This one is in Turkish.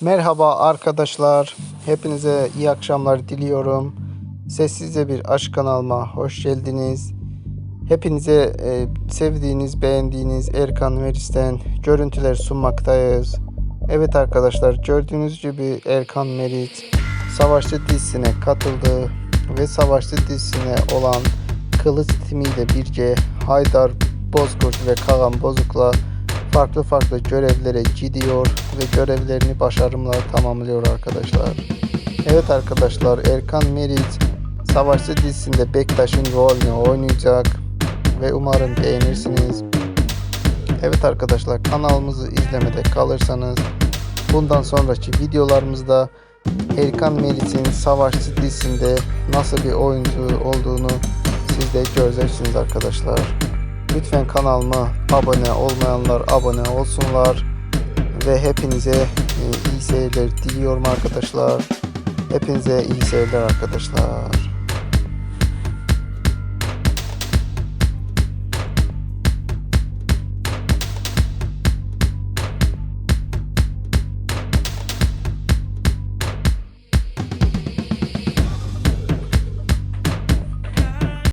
Merhaba arkadaşlar. Hepinize iyi akşamlar diliyorum. Sessizce bir aşk kanalıma hoş geldiniz. Hepinize e, sevdiğiniz, beğendiğiniz Erkan Meris'ten görüntüler sunmaktayız. Evet arkadaşlar gördüğünüz gibi Erkan Merit Savaşçı dizisine katıldı ve Savaşçı dizisine olan Kılıç timiyle birce Haydar Bozkurt ve Kagan Bozuk'la farklı farklı görevlere gidiyor ve görevlerini başarımla tamamlıyor arkadaşlar. Evet arkadaşlar Erkan Meriç Savaşçı dizisinde Bektaş'ın rolünü oynayacak ve umarım beğenirsiniz. Evet arkadaşlar kanalımızı izlemede kalırsanız bundan sonraki videolarımızda Erkan Meriç'in Savaşçı dizisinde nasıl bir oyuncu olduğunu siz de göreceksiniz arkadaşlar. Lütfen kanalıma abone olmayanlar abone olsunlar. Ve hepinize e, iyi seyirler diliyorum arkadaşlar. Hepinize iyi seyirler arkadaşlar.